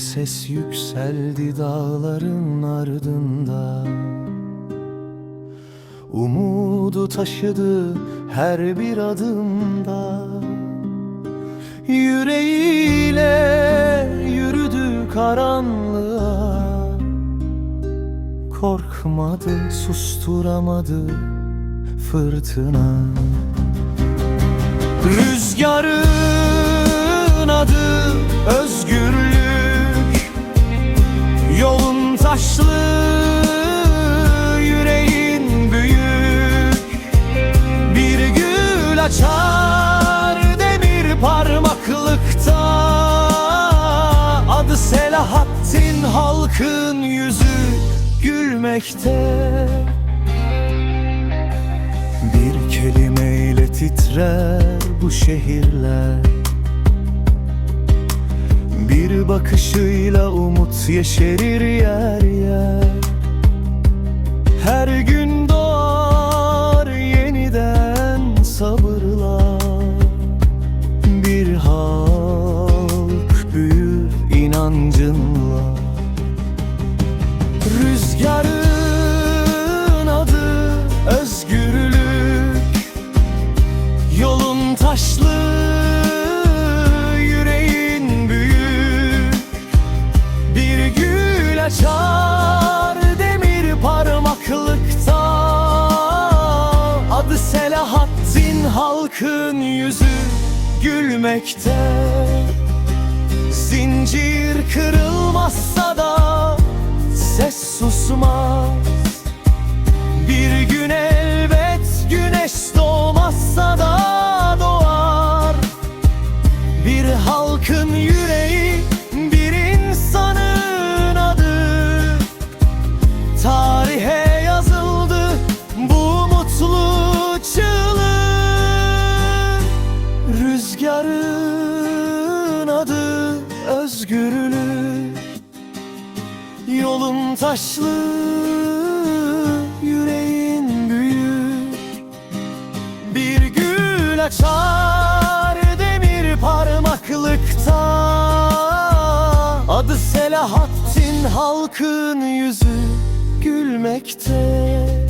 ses yükseldi dağların ardında. Umudu taşıdı her bir adımda. Yüreğiyle yürüdü karanlığa. Korkmadı, susturamadı fırtına. Rüzgarın halkın yüzü gülmekte. Bir kelimeyle titrer bu şehirler. Bir bakışıyla umut yeşerir yer yer. Her gün doğar yeniden sabırlar taşlı yüreğin büyük Bir gül açar demir parmaklıkta. Adı Selahattin halkın yüzü gülmekte. Zincir kırılmazsa da halkın yüreği bir insanın adı. Tarihe yazıldı bu mutlu çığlık. Rüzgarın adı özgürlük Yolun taşlı, yüreğin büyük Bir gül açar parmaklıkta Adı Selahattin halkın yüzü gülmekte